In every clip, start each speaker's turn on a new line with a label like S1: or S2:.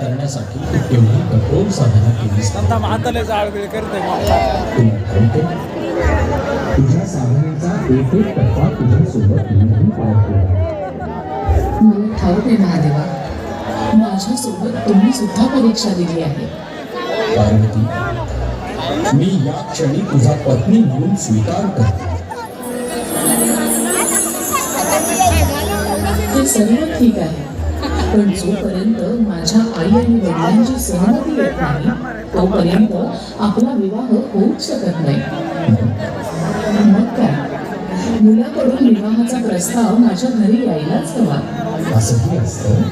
S1: करण्यासाठी एवढी कठोर साधना केलीस. का?
S2: आता माताले जाळवेळ करते
S1: तुला ठाऊक आहे? तुझ्या साधनेचा एक एक टप्पा तुझ्यासोबत पार केला
S3: मला ठाऊक आहे महादेवा. माझ्यासोबत तुम्ही सुद्धा परीक्षा दिली आहे.
S1: पार्वती मी या क्षणी तुझा पत्नी म्हणून स्वीकार करतो.
S3: ते सर्व ठीक आहे. पण जोपर्यंत माझ्या आई आणि वडिलांची सहमती येत नाही तोपर्यंत आपला विवाह होऊच शकत नाही. मग काय? मुलाकडून विवाहाचा प्रस्ताव माझ्या घरी यायलाच हवा.
S1: असंही असतं?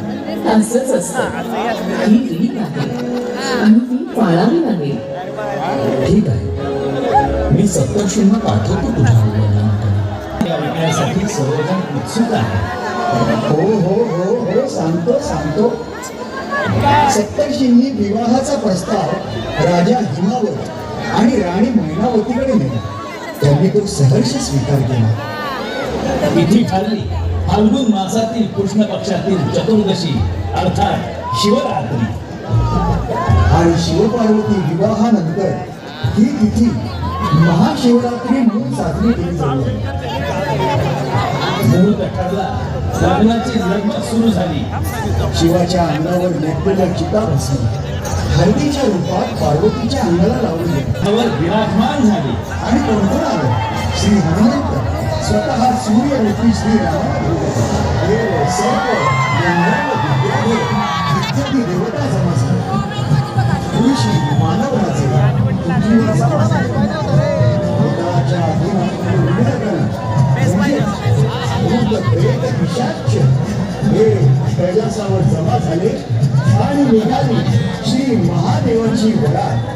S3: असंच असतं. ही रीत आहे. आणि ती पाळावी लागेल.
S1: ठीक आहे. मी सप्तर्षींना पाठवतो तुझ्या विकण्यासाठी सर्वजण उत्सुक आहे
S4: हो हो हो हो सांगतो सांगतो. सप्तर्षींनी विवाहाचा प्रस्ताव राजा हिमावत आणि राणी मैनावतीकडे नेला. त्यांनी तो सहर्ष स्वीकार केला.
S5: तिथी ठरली फाल्गुन मासातील कृष्ण पक्षातील चतुर्दशी अर्थात शिवरात्री.
S4: आणि शिवपार्वती विवाहानंतर ही तिथी महाशिवरात्री म्हणून साजरी केली.
S5: मुहूर्त ठरला लग्नाची लग्न सुरू झाली.
S4: शिवाच्या अंगावर लेपलेल्या चिता बसली. हळदीच्या रूपात पार्वतीच्या अंगाला लावली
S5: त्यावर विराजमान झाले.
S4: आणि कोण आलं. श्री हनुमंत स्वतः सूर्य रूपी श्री राम देवता जमा ऋषी मानवराजे. त्या खिशात हे प्रजासावर जमा झाले आणि निघाली श्री महादेवाची वरात